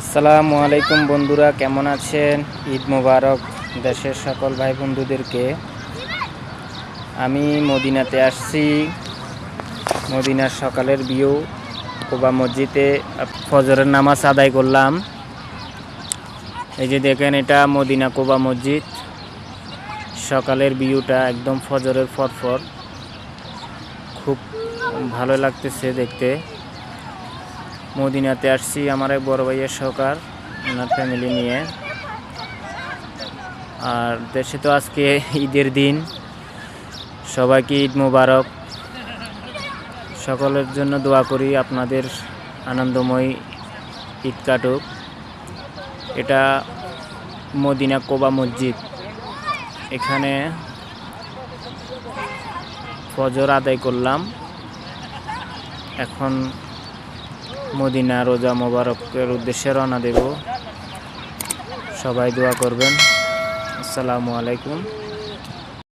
আসসালামু আলাইকুম বন্ধুরা, কেমন আছেন? ঈদ মোবারক দেশের সকল ভাই বন্ধুদেরকে আমি মদিনাতে আসছি। মদিনার সকালের বিউ কোবা মসজিদে ফজরের নামাজ আদায় করলাম। এই যে দেখেন এটা মদিনা কোবা মসজিদ। সকালের ভিউটা একদম ফজরের ফরফর খুব ভালো লাগতেছে দেখতে। মদিনাতে আসছি আমার এক বড় ভাইয়ের সহকার, ওনার ফ্যামিলি নিয়ে। আর দেশে তো আজকে ঈদের দিন, সবাইকে ঈদ মোবারক। সকলের জন্য দোয়া করি আপনাদের আনন্দময় ঈদ কাটুক। এটা মদিনা কোবা মসজিদ। এখানে ফজর আদায় করলাম। এখন মদিনা রোজা মোবারকের উদ্দেশ্যে রওনা দেব। সবাই দোয়া করবেন। আসসালামু আলাইকুম।